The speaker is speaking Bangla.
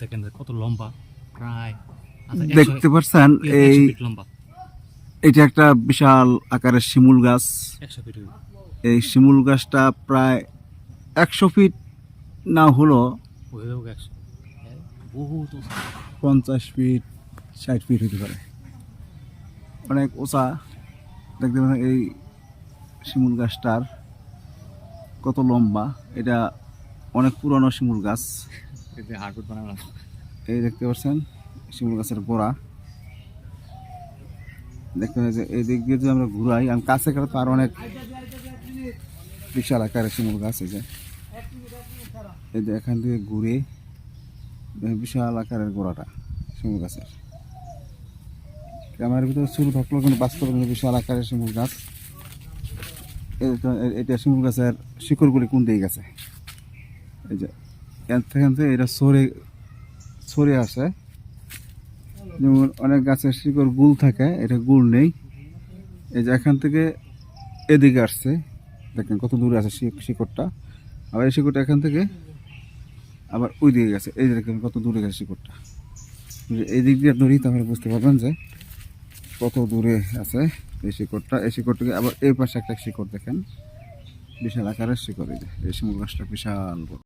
দেখেন কত লম্বা প্রায় আচ্ছা, দেখতে পাচ্ছেন এই লম্বা। এটা একটা বিশাল আকারের শিমুল গাছ। এই শিমুল গাছটা প্রায় একশো ফিট না হলো হয়ে। পঞ্চাশ ফিট ষাট ফিট হতে পারে। অনেক উঁচা দেখতে পাচ্ছেন এই শিমুল গাছটার কত লম্বা। এটা অনেক পুরনো শিমুল গাছ। এই দেখতে পাচ্ছেন, শিমুল গাছের গোড়া দেখতে যে এই দিক দিয়ে যদি আমরা ঘুরাই, আমি কাছে গেলে তো অনেক বিশাল আকারের শিমুল গাছ যে। এই যে এখান থেকে ঘুরে বিশাল আকারের গোড়াটা, শিমুল গাছের। ক্যামেরার ভিতরে শুরু থাকলেও কিন্তু বাস্তবে কিন্তু বিশাল আকারের শিমুল গাছ। এটা শিমুল গাছের শিকড়গুলি কোন দিকে গেছে? এই যে এখান থেকে এটা সরে ছড়ে আসে। যেমন অনেক গাছের শিকড় গুল থাকে, এটা গুল নেই। এই যে এখান থেকে এদিকে আসছে, দেখেন কত দূরে আছে শিকড়টা। আবার এই শিকড়টা এখান থেকে আবার ওই দিকে গেছে। এই দেখেন কত দূরে গেছে শিকড়টা। এই দিক দিয়ে ধরি, তাহলে বুঝতে পারবেন যে কত দূরে আছে এই শিকড়টা। এই শিকড়টাকে আবার এই পাশে একটা শিকড় দেখেন। বিশাল আকারের শিকড় এই যে। এই শিমুল গাছটা বিশাল বড়।